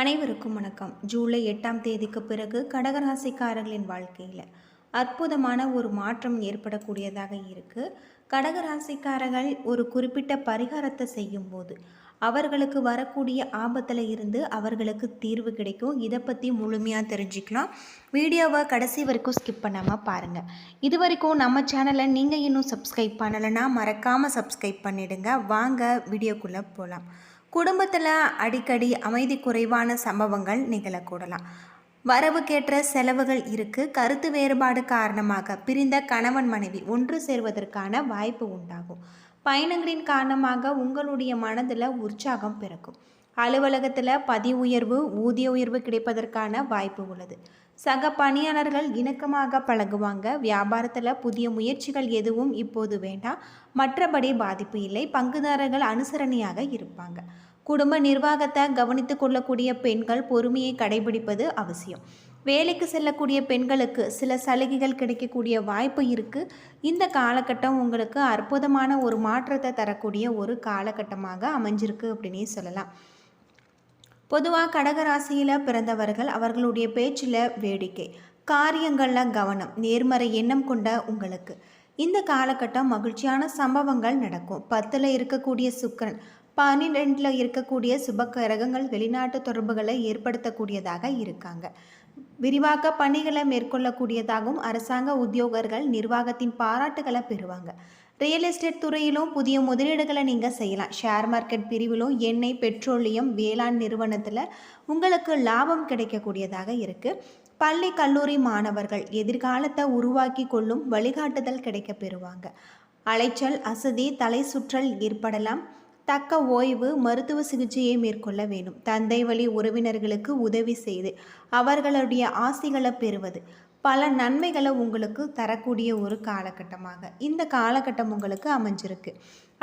அனைவருக்கும் வணக்கம். ஜூலை எட்டாம் தேதிக்கு பிறகு கடகராசிக்காரர்களின் வாழ்க்கையில் அற்புதமான ஒரு மாற்றம் ஏற்படக்கூடியதாக இருக்குது கடகராசிக்காரர்கள் ஒரு குறிப்பிட்ட பரிகாரத்தை செய்யும்போது அவர்களுக்கு வரக்கூடிய ஆபத்தில் இருந்து அவர்களுக்கு தீர்வு கிடைக்கும். இதை பற்றி முழுமையாக தெரிஞ்சுக்கலாம். வீடியோவை கடைசி வரைக்கும் ஸ்கிப் பண்ணாமல் பாருங்கள் இது வரைக்கும் நம்ம சேனலை நீங்கள் இன்னும் சப்ஸ்கிரைப் பண்ணலைன்னா மறக்காமல் சப்ஸ்கிரைப் பண்ணிடுங்க. வாங்க வீடியோக்குள்ளே போகலாம் குடும்பத்தில் அடிக்கடி அமைதி குறைவான சம்பவங்கள் நிகழக்கூடலாம். வரவுக்கேற்ற செலவுகள் இருக்கு. கருத்து வேறுபாடு காரணமாக பிரிந்த கணவன் மனைவி ஒன்று சேர்வதற்கான வாய்ப்பு உண்டாகும். பயணங்களின் காரணமாக உங்களுடைய மனதில் உற்சாகம் பிறக்கும். அலுவலகத்தில் பதி உயர்வு ஊதிய உயர்வு கிடைப்பதற்கான வாய்ப்பு உள்ளது. சக பணியாளர்கள் இணக்கமாக பழகுவாங்க. வியாபாரத்தில் புதிய முயற்சிகள் எதுவும் இப்போது வேண்டாம். மற்றபடி பாதிப்பு இல்லை. பங்குதாரர்கள் அனுசரணையாக இருப்பாங்க. குடும்ப நிர்வாகத்தை கவனித்து கொள்ளக்கூடிய பெண்கள் பொறுமையை கடைபிடிப்பது அவசியம். வேலைக்கு செல்லக்கூடிய பெண்களுக்கு சில சலுகைகள் கிடைக்கக்கூடிய வாய்ப்பு இருக்குது இந்த காலகட்டம் உங்களுக்கு அற்புதமான ஒரு மாற்றத்தை தரக்கூடிய ஒரு காலகட்டமாக அமைஞ்சிருக்கு அப்படின்னே சொல்லலாம். பொதுவாக கடகராசியில் பிறந்தவர்கள் அவர்களுடைய பேச்சில் வேடிக்கை காரியங்களில் கவனம் நேர்மறை எண்ணம் கொண்ட உங்களுக்கு. இந்த காலகட்டம் மகிழ்ச்சியான சம்பவங்கள் நடக்கும். பத்தில் இருக்கக்கூடிய சுக்கரன் பன்னிரெண்டில் இருக்கக்கூடிய சுபக்கரகங்கள் வெளிநாட்டு தொடர்புகளை ஏற்படுத்தக்கூடியதாக இருக்காங்க. விரிவாக்க பணிகளை மேற்கொள்ளக்கூடியதாகவும் அரசாங்க உத்தியோகர்கள் நிர்வாகத்தின் பாராட்டுகளை பெறுவாங்க. ரியல் எஸ்டேட் துறையிலும் புதிய முதலீடுகளை நீங்கள் செய்யலாம். ஷேர் மார்க்கெட் பிரிவிலும் எண்ணெய் பெட்ரோலியம் வேளாண் நிறுவனத்தில் உங்களுக்கு லாபம் கிடைக்கக்கூடியதாக இருக்குது பள்ளி கல்லூரி மாணவர்கள் எதிர்காலத்தை உருவாக்கி கொள்ளும் வழிகாட்டுதல் கிடைக்க பெறுவாங்க. அலைச்சல் அசதி தலை சுற்றல் ஏற்படலாம். தக்க ஓய்வு மருத்துவ சிகிச்சையை மேற்கொள்ள வேண்டும். தந்தை வழி உறவினர்களுக்கு உதவி செய்து அவர்களுடைய ஆசிகளை பெறுவது. பல நன்மைகளை உங்களுக்கு தரக்கூடிய ஒரு காலகட்டமாக. இந்த காலகட்டம் உங்களுக்கு அமைஞ்சிருக்கு.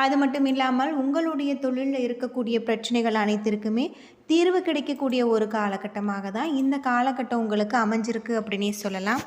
அது மட்டும் இல்லாமல் உங்களுடைய தொழிலில் இருக்கக்கூடிய பிரச்சனைகள் அனைத்திற்குமே தீர்வு கிடைக்கக்கூடிய ஒரு காலகட்டமாக தான் இந்த காலகட்டம் உங்களுக்கு அமைஞ்சிருக்கு அப்படின்னே சொல்லலாம்.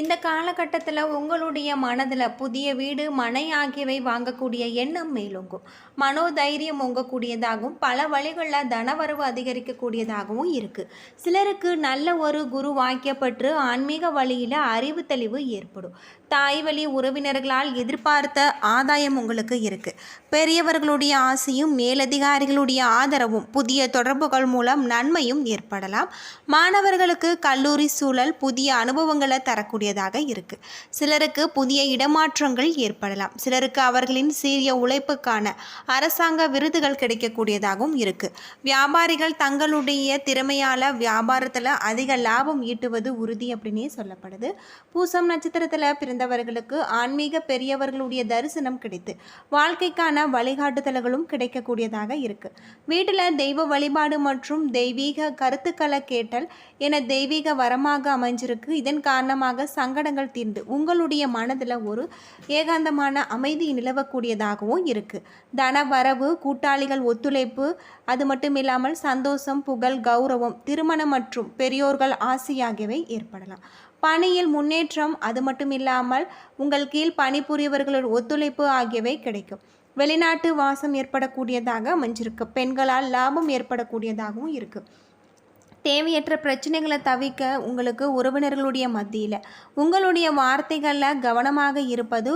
இந்த காலகட்டத்தில் உங்களுடைய மனதில் புதிய வீடு மனை ஆகியவை வாங்கக்கூடிய எண்ணம் மேலோங்கும். மனோதைரியம் உங்கக்கூடியதாகவும் பல வழிகளில் தனவரவு அதிகரிக்கக்கூடியதாகவும் இருக்குது சிலருக்கு நல்ல ஒரு குரு வாக்கியப்பட்டு ஆன்மீக வழியில் அறிவு தெளிவு ஏற்படும். தாய் வழி உறவினர்களால் எதிர்பார்த்த ஆதாயம் உங்களுக்கு இருக்குது பெரியவர்களுடைய ஆசையும் மேலதிகாரிகளுடைய ஆதரவும் புதிய தொடர்புகள் மூலம் நன்மையும் ஏற்படலாம். மாணவர்களுக்கு கல்லூரி சூழல் புதிய அனுபவங்களை தரக்கூடிய கூடியதாக இருக்குது சிலருக்கு புதிய இடமாற்றங்கள் ஏற்படலாம். சிலருக்கு அவர்களின் சீரிய உழைப்புக்கான அரசாங்க விருதுகள் கிடைக்கக்கூடியதாகவும் இருக்குது வியாபாரிகள் தங்களுடைய திறமையால் வியாபாரத்தில் அதிக லாபம் ஈட்டுவது உறுதி அப்படின்னே சொல்லப்படுது. பூசம் நட்சத்திரத்தில் பிறந்தவர்களுக்கு ஆன்மீக பெரியவர்களுடைய தரிசனம் கிடைத்து வாழ்க்கைக்கான வழிகாட்டுதல்களும் கிடைக்கக்கூடியதாக இருக்கு. வீட்டில் தெய்வ வழிபாடு மற்றும் தெய்வீக கருத்துக்களை கேட்டல் என தெய்வீக வரமாக அமைஞ்சிருக்கு. இதன் காரணமாக சங்கடங்கள் தீர்ந்து உங்களுடைய மனதில் ஒரு ஏகாந்தமான அமைதி நிலவக்கூடியதாகவும் இருக்குது தன வரவு கூட்டாளிகள் ஒத்துழைப்பு அது மட்டும் இல்லாமல் சந்தோஷம் புகழ் கௌரவம் திருமணம் மற்றும் பெரியோர்கள் ஆசை ஆகியவை ஏற்படலாம். பணியில் முன்னேற்றம் அது மட்டும் இல்லாமல் உங்கள் கீழ் பணிபுரியவர்களோட ஒத்துழைப்பு ஆகியவை கிடைக்கும். வெளிநாட்டு வாசம் ஏற்படக்கூடியதாக அமைஞ்சிருக்கு. பெண்களால் லாபம் ஏற்படக்கூடியதாகவும் இருக்குது தேவையற்ற பிரச்சனைகளை தவிர்க்க உங்களுக்கு உறவினர்களுடைய மத்தியில் உங்களுடைய வார்த்தைகளில் கவனமாக இருப்பது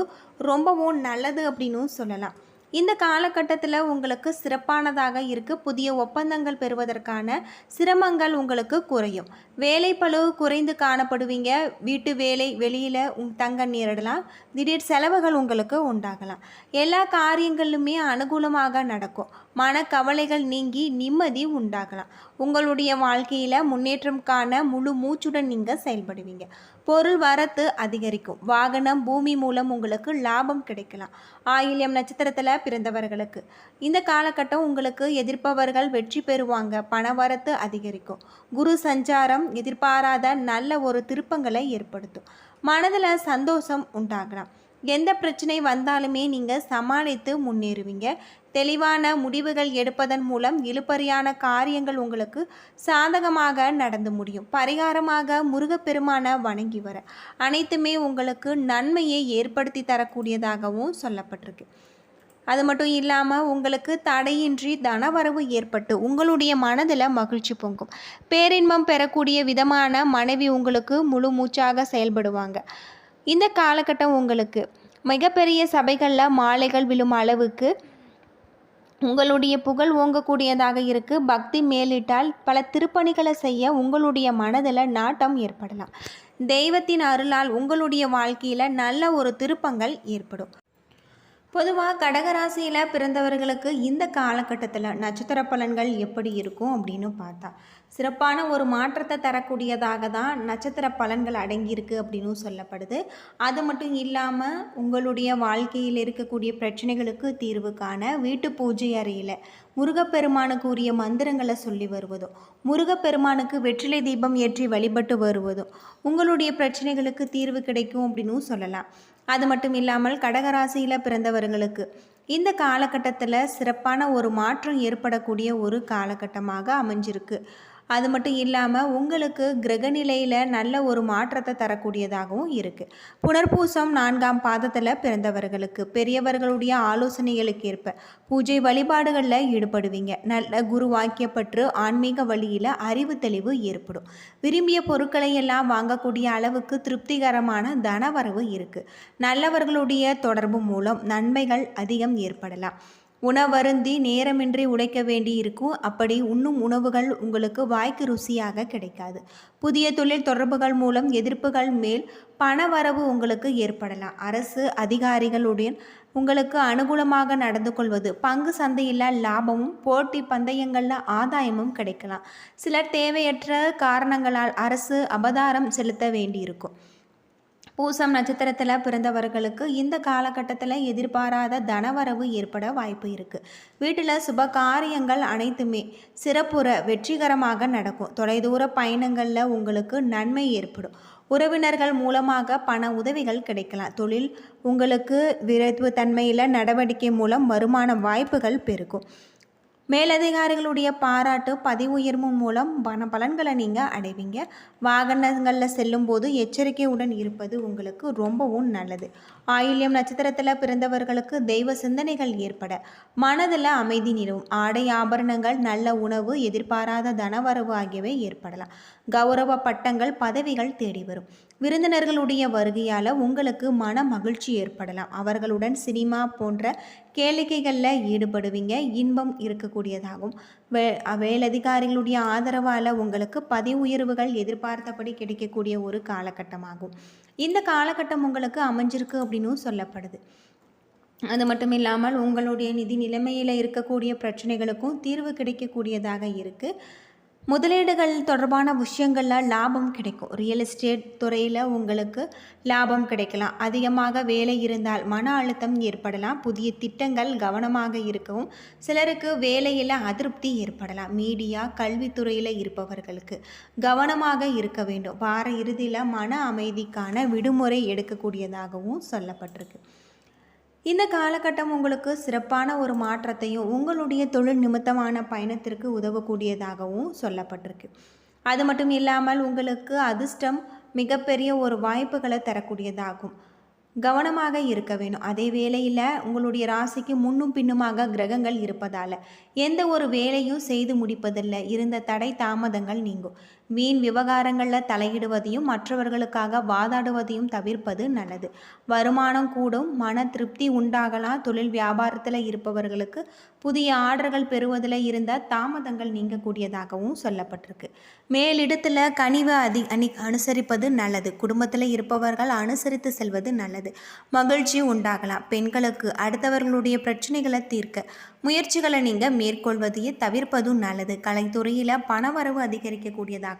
ரொம்பவும் நல்லது அப்படின்னும் சொல்லலாம். இந்த காலகட்டத்தில் உங்களுக்கு சிறப்பானதாக இருக்குது புதிய ஒப்பந்தங்கள் பெறுவதற்கான சிரமங்கள் உங்களுக்கு குறையும். வேலை பழுவு குறைந்து காணப்படுவீங்க. வீட்டு வேலை வெளியில் உங் தங்க நேரிடலாம். திடீர் செலவுகள் உங்களுக்கு உண்டாகலாம். எல்லா காரியங்களுமே அனுகூலமாக நடக்கும். மனக்கவலைகள் நீங்கி நிம்மதி உண்டாகலாம். உங்களுடைய வாழ்க்கையில் முன்னேற்றம் காண முழு மூச்சுடன் நீங்கள் செயல்படுவீங்க. பொருள் வரத்து அதிகரிக்கும். வாகனம் பூமி மூலம் உங்களுக்கு லாபம் கிடைக்கலாம். ஆயில்யம் நட்சத்திரத்தில் பிறந்தவர்களுக்கு. இந்த காலகட்டம் உங்களுக்கு எதிர்ப்பவர்கள் வெற்றி பெறுவாங்க. பண வரத்து அதிகரிக்கும். குரு சஞ்சாரம் எதிர்பாராத நல்ல ஒரு திருப்பங்களை ஏற்படுத்தும். மனதில் சந்தோஷம் உண்டாகலாம். எந்த பிரச்சனை வந்தாலுமே நீங்கள் சமாளித்து முன்னேறுவீங்க. தெளிவான முடிவுகள் எடுப்பதன் மூலம் இழுபறியான காரியங்கள் உங்களுக்கு சாதகமாக நடந்து முடியும். பரிகாரமாக முருகப்பெருமான வணங்கி வர. அனைத்துமே உங்களுக்கு நன்மையை ஏற்படுத்தி தரக்கூடியதாகவும் சொல்லப்பட்டிருக்கு. அது மட்டும் இல்லாமல் உங்களுக்கு தடையின்றி தனவரவு ஏற்பட்டு உங்களுடைய மனதில் மகிழ்ச்சி பொங்கும். பேரின்பம் பெறக்கூடிய விதமான மனைவி உங்களுக்கு முழு மூச்சாக செயல்படுவாங்க. இந்த காலகட்டம் உங்களுக்கு. மிகப்பெரிய சபைகளில் மாலைகள் விழும் அளவுக்கு உங்களுடைய புகழ் ஓங்கக்கூடியதாக இருக்கு. பக்தி மேலிட்டால் பல திருப்பணிகளை செய்ய உங்களுடைய மனதில் நாட்டம் ஏற்படலாம். தெய்வத்தின் அருளால் உங்களுடைய வாழ்க்கையில் நல்ல ஒரு திருப்பங்கள் ஏற்படும். பொதுவாக கடகராசியில் பிறந்தவர்களுக்கு இந்த காலகட்டத்தில் நட்சத்திர பலன்கள் எப்படி இருக்கும் அப்படின்னு பார்த்தா சிறப்பான ஒரு மாற்றத்தை தரக்கூடியதாக தான் நட்சத்திர பலன்கள் அடங்கியிருக்கு அப்படின்னு சொல்லப்படுது. அது மட்டும் இல்லாமல் உங்களுடைய வாழ்க்கையில் இருக்கக்கூடிய பிரச்சனைகளுக்கு தீர்வு காண வீட்டு பூஜை அறையில் முருகப்பெருமானுக்கு உரிய மந்திரங்களை சொல்லி வருவதும் முருகப்பெருமானுக்கு வெற்றிலை தீபம் ஏற்றி வழிபட்டு வருவதும் உங்களுடைய பிரச்சனைகளுக்கு தீர்வு கிடைக்கும் அப்படின்னு சொல்லலாம். அது மட்டும் இல்லாமல் கடகராசியில் பிறந்தவர்களுக்கு இந்த காலகட்டத்தில் சிறப்பான ஒரு மாற்றம் ஏற்படக்கூடிய ஒரு காலகட்டமாக அமைஞ்சிருக்கு. அது மட்டும் இல்லாமல் உங்களுக்கு கிரகநிலையில் நல்ல ஒரு மாற்றத்தை தரக்கூடியதாகவும் இருக்குது புனர்பூசம் நான்காம் பாதத்தில் பிறந்தவர்களுக்கு பெரியவர்களுடைய ஆலோசனைகளுக்கு ஏற்ப பூஜை வழிபாடுகளில் ஈடுபடுவீங்க. நல்ல குரு வாக்கியப்பற்று ஆன்மீக வழியில் அறிவு தெளிவு ஏற்படும். விரும்பிய பொருட்களை எல்லாம் வாங்கக்கூடிய அளவுக்கு திருப்திகரமான தனவரவு இருக்குது நல்லவர்களுடைய தொடர்பு மூலம் நன்மைகள் அதிகம் ஏற்படலாம். உணவருந்தி நேரமின்றி உழைக்க வேண்டி இருக்கும் அப்படி உண்ணும் உணவுகள் உங்களுக்கு வாய்க்கு ருசியாக கிடைக்காது. புதிய தொழில் தொடர்புகள் மூலம் எதிர்ப்புகள் மேல் பண வரவு உங்களுக்கு ஏற்படலாம். அரசு அதிகாரிகளுடன் உங்களுக்கு அனுகூலமாக நடந்து கொள்வது பங்கு சந்தையில் லாபமும் போட்டி பந்தயங்களில் ஆதாயமும் கிடைக்கலாம். சிலர் தேவையற்ற காரணங்களால் அரசு அபதாரம் செலுத்த வேண்டியிருக்கும். பூசம் நட்சத்திரத்தில் பிறந்தவர்களுக்கு இந்த காலகட்டத்தில் எதிர்பாராத தனவரவு ஏற்பட வாய்ப்பு இருக்குது வீட்டில் சுப காரியங்கள் அனைத்துமே சிறப்புற வெற்றிகரமாக நடக்கும். தொலைதூர பயணங்களில் உங்களுக்கு நன்மை ஏற்படும். உறவினர்கள் மூலமாக பண உதவிகள் கிடைக்கலாம். தொழில் உங்களுக்கு விரைவு தன்மையில் நடவடிக்கை மூலம் வருமான வாய்ப்புகள் பெருகும் மேலதிகாரிகளுடைய பாராட்டு பதிவு உயர்வு மூலம் பண பலன்களை நீங்கள் அடைவீங்க. வாகனங்களில் செல்லும்போது எச்சரிக்கையுடன் இருப்பது உங்களுக்கு ரொம்பவும் நல்லது. ஆயுள்யம் நட்சத்திரத்தில் பிறந்தவர்களுக்கு தெய்வ சிந்தனைகள் ஏற்பட மனதில் அமைதி நிலவும். ஆடை ஆபரணங்கள் நல்ல உணவு எதிர்பாராத தனவரவு ஆகியவை ஏற்படலாம். கௌரவ பட்டங்கள் பதவிகள் தேடி வரும். விருந்தினர்களுடைய வருகையால் உங்களுக்கு மன மகிழ்ச்சி ஏற்படலாம். அவர்களுடன் சினிமா போன்ற கேளிக்கைகளில் ஈடுபடுவீங்க. இன்பம் இருக்கக்கூடியதாகும். வே வேலதிகாரிகளுடைய ஆதரவால் உங்களுக்கு பதிவு உயர்வுகள் எதிர்பார்த்தபடி கிடைக்கக்கூடிய ஒரு காலகட்டமாகும். இந்த காலகட்டம் உங்களுக்கு அமைஞ்சிருக்கு அப்படின்னும் சொல்லப்படுது. அது மட்டும் இல்லாமல் உங்களுடைய நிதி நிலைமையில் இருக்கக்கூடிய பிரச்சனைகளுக்கும் தீர்வு கிடைக்கக்கூடியதாக இருக்குது முதலீடுகள் தொடர்பான விஷயங்களில் லாபம் கிடைக்கும். ரியல் எஸ்டேட் துறையில் உங்களுக்கு லாபம் கிடைக்கலாம். அதிகமாக வேலை இருந்தால் மன அழுத்தம் ஏற்படலாம். புதிய திட்டங்கள் கவனமாக இருக்கவும் சிலருக்கு வேலையில் அதிருப்தி ஏற்படலாம். மீடியா கல்வித்துறையில் இருப்பவர்களுக்கு கவனமாக இருக்க வேண்டும். வார இறுதியில் மன அமைதிக்கான விடுமுறை எடுக்கக்கூடியதாகவும் சொல்லப்பட்டிருக்கு. இந்த காலகட்டம் உங்களுக்கு சிறப்பான ஒரு மாற்றத்தையும் உங்களுடைய தொழில் நிமித்தமான பயணத்திற்கு உதவக்கூடியதாகவும் சொல்லப்பட்டிருக்கு. அது மட்டும் இல்லாமல் உங்களுக்கு அதிர்ஷ்டம் மிகப்பெரிய ஒரு வாய்ப்புகளை தரக்கூடியதாகும். கவனமாக இருக்க வேணும் அதே வேளையில் உங்களுடைய ராசிக்கு முன்னும் பின்னுமாக கிரகங்கள் இருப்பதால் எந்த ஒரு வேலையும் செய்து முடிப்பதில்லை. இருந்த தடை தாமதங்கள் நீங்கும். வீண் விவகாரங்களில் தலையிடுவதையும் மற்றவர்களுக்காக வாதாடுவதையும் தவிர்ப்பது நல்லது. வருமானம் கூடும் மன திருப்தி உண்டாகலாம் தொழில் வியாபாரத்தில் இருப்பவர்களுக்கு புதிய ஆர்டர்கள் பெறுவதில் இருந்த தாமதங்கள் நீங்கக்கூடியதாகவும் சொல்லப்பட்டிருக்கு. மேலிடத்தில் கனிவு அதி அணி அனுசரிப்பது நல்லது. குடும்பத்தில் இருப்பவர்கள் அனுசரித்து செல்வது நல்லது. மகிழ்ச்சி உண்டாகலாம். பெண்களுக்கு அடுத்தவர்களுடைய பிரச்சனைகளை தீர்க்க முயற்சிகளை நீங்கள் மேற்கொள்வதையே தவிர்ப்பதும் நல்லது. கலைத்துறையில் பணவரவு அதிகரிக்கக்கூடியதாக